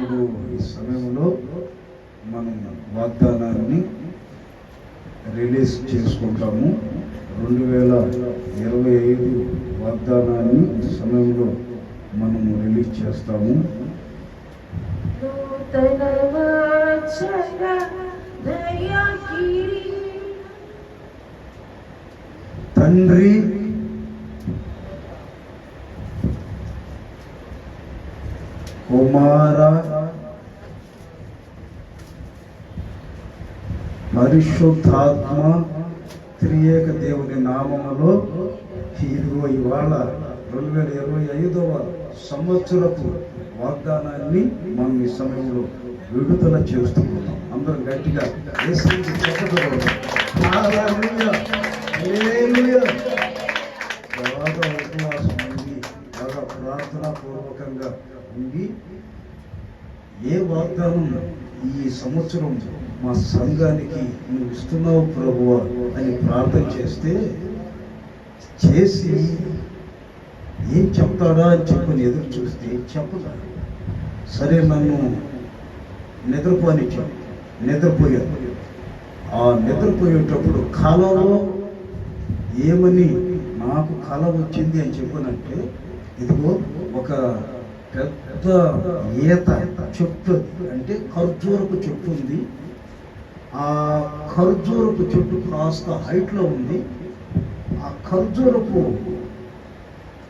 ఇప్పుడు ఈ సమయంలో మనం వాగ్దానాన్ని రిలీజ్ చేసుకుంటాము. రెండు వేల ఇరవై ఐదు వాగ్దానాన్ని ఈ సమయంలో మనము రిలీజ్ చేస్తాము. తండ్రి కుమార్ పరిశుద్ధాత్మ త్రియేక దేవుని నామములో ఇదిగో ఇవాళ రెండు వేల ఇరవై ఐదవ సంవత్సరపు వాగ్దానాన్ని మనం ఈ సమయంలో విడుదల చేస్తున్నాం. అందరం గట్టిగా తర్వాత ఉపవాసం ఉండి బాగా ప్రార్థనా పూర్వకంగా ఉండి ఏ వాగ్దానం ఈ సంవత్సరం మా సంఘానికి నువ్వు ఇస్తున్నావు ప్రభువ అని ప్రార్థన చేస్తే చేసి ఏం చెప్తాడా అని చెప్పని ఎదురు చూస్తే చెప్పదా? సరే నన్ను నిద్రపోనిచ్చాను నిద్రపోయాను. ఆ నిద్రపోయేటప్పుడు కలలో ఏమని? నాకు కళ వచ్చింది అని చెప్పనంటే ఇదిగో ఒక పెద్ద ఈత చెట్టు అంటే ఖర్జూరపు చెట్టు ఉంది. ఆ ఖర్జూరపు చెట్టు కాస్త హైట్లో ఉంది. ఆ ఖర్జూరపు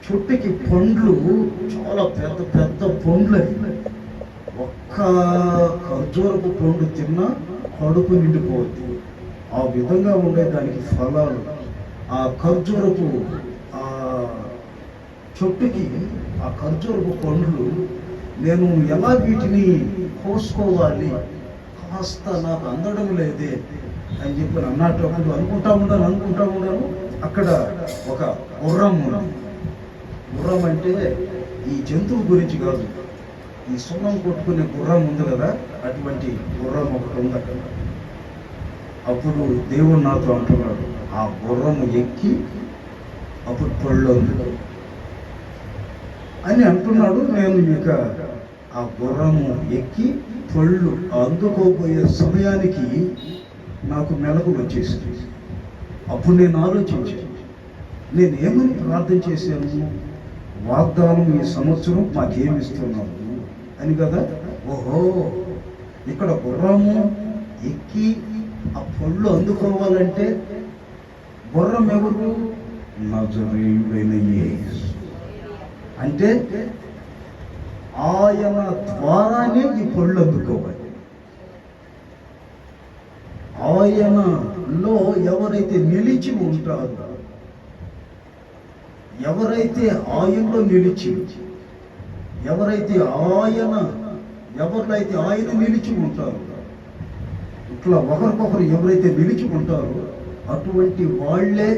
చెట్టుకి పండ్లు చాలా పెద్ద పెద్ద పండ్లు ఒక్క ఖర్జూరపు పండు తిన్నా కడుపు నిండిపోవద్దు ఆ విధంగా ఉండే దానికి ఫలాలు. ఆ ఖర్జూరపు ఆ చెట్టుకి ఆ ఖర్జూరపు పండ్లు నేను ఎలా వీటిని కోసుకోవాలి? కాస్త నాకు అందడం లేదే అని చెప్పి అన్నటప్పుడు అనుకుంటా ఉన్నాను అనుకుంటా ఉన్నాను అక్కడ ఒక గుర్రం గుర్రం అంటే ఈ జంతువు గురించి కాదు ఈ సున్నం కొట్టుకునే గుర్రం ఉంది కదా అటువంటి గుర్రం ఒకటి ఉంది అక్కడ. అప్పుడు దేవుడు నాతో అంటున్నాడు ఆ గుర్రము ఎక్కి అప్పుడు పళ్ళు ఉంది అని అంటున్నాడు. నేను ఇక ఆ గుర్రము ఎక్కి పళ్ళు అందుకోబోయే సమయానికి నాకు మెలకు వచ్చేసింది. అప్పుడు నేను ఆలోచించాను. నేను ఏమని ప్రార్థన చేశాను? వాగ్దానం ఈ సంవత్సరం మాకేమిస్తున్నావు అని కదా? ఓహో ఇక్కడ గుర్రము ఎక్కి ఆ పళ్ళు అందుకోవాలంటే గుర్రం ఎవరు? నజరేయుడైన యేసు. అంటే ఆయన ద్వారానే ఈ పళ్ళు అందుకోవాలి. ఆయనలో ఎవరైతే నిలిచి ఉంటారో ఎవరైతే ఆయనలో నిలిచి ఎవరైతే ఆయన ఎవరినైతే ఆయన నిలిచి ఉంటారో ఇట్లా ఒకరికొకరు ఎవరైతే నిలిచి ఉంటారో అటువంటి వాళ్ళే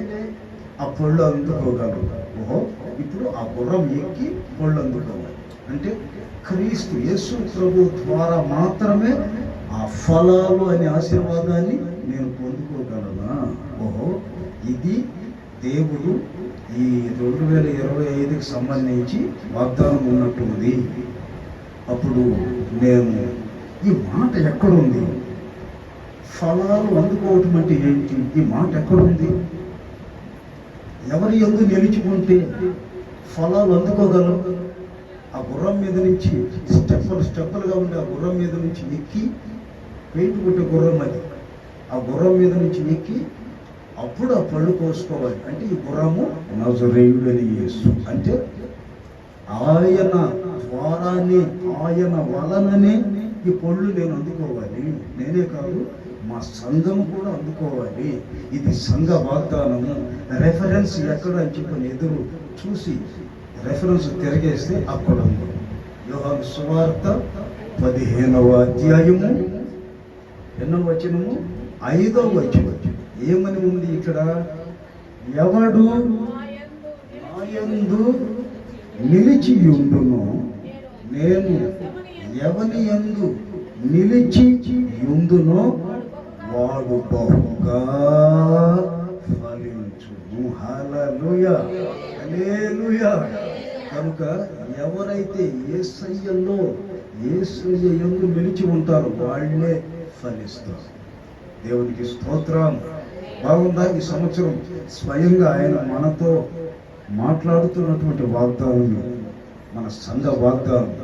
ఆ పళ్ళు అందుకోగలరు. ఓహో ఇప్పుడు ఆ గుర్రం ఎక్కి ఒళ్ళందుకోవాలి అంటే క్రీస్తు యేసు ప్రభు ద్వారా మాత్రమే ఆ ఫలాలు అనే ఆశీర్వాదాన్ని నేను పొందుకోగలనా? ఓహో ఇది దేవుడు ఈ రెండు వేల ఇరవై ఐదుకి సంబంధించి వాగ్దానం ఉన్నట్టుంది. అప్పుడు నేను ఈ మాట ఎక్కడుంది? ఫలాలు అందుకోవటం అంటే ఏంటి? ఈ మాట ఎక్కడుంది? ఎవరి ఎందు నిలిచుకుంటే ఫలాలు అందుకోగలం ఆ గుర్రం మీద నుంచి స్టెప్పులు స్టెప్పులుగా ఉండే ఆ గుర్రం మీద నుంచి ఎక్కి పెయింట్ కొట్టే గుర్రం అది. ఆ గుర్రం మీద నుంచి ఎక్కి అప్పుడు ఆ పళ్ళు కోసుకోవాలి. అంటే ఈ గుర్రము నజరేయుడని యేసు. అంటే ఆయన ద్వారానే ఆయన వలననే ఈ పళ్ళు నేను అందుకోవాలి. నేనే కాదు మా సంఘము కూడా అందుకోవాలి. ఇది సంఘ వాగ్దానము. రెఫరెన్స్ ఎక్కడ అని చెప్పని ఎదురు చూసి రెఫరెన్స్ తిరిగేస్తే అక్కడ ఉంది. యోహాను సువార్త పదిహేనవ అధ్యాయము ఎన్నో వచనము? ఐదవ వచనం. ఏమని ఉంది ఇక్కడ? ఎవడు నాయందు నిలిచి ఉండును నేను ఎవని యందు నిలిచి ఉందునో వాడు బహుగా ఫలించును హల్లెలూయా. హల్లెలూయా. కనుక ఎవరైతే ఏసయ్యలో ఏసయ్య ఎందు నిలిచి ఉంటారో వాళ్ళే ఫలిస్తారు. దేవునికి స్తోత్రం. బాగుందా ఈ సంవత్సరం? స్వయంగా ఆయన మనతో మాట్లాడుతున్నటువంటి వాగ్దానం మన సంఘ వాగ్దానం.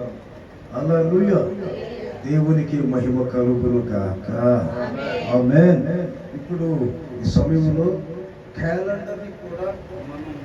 అలా దేవునికి మహిమ కలుగును కాక ఆమేన్. ఇప్పుడు ఈ సమయంలో క్యాలెండర్ని కూడా మనం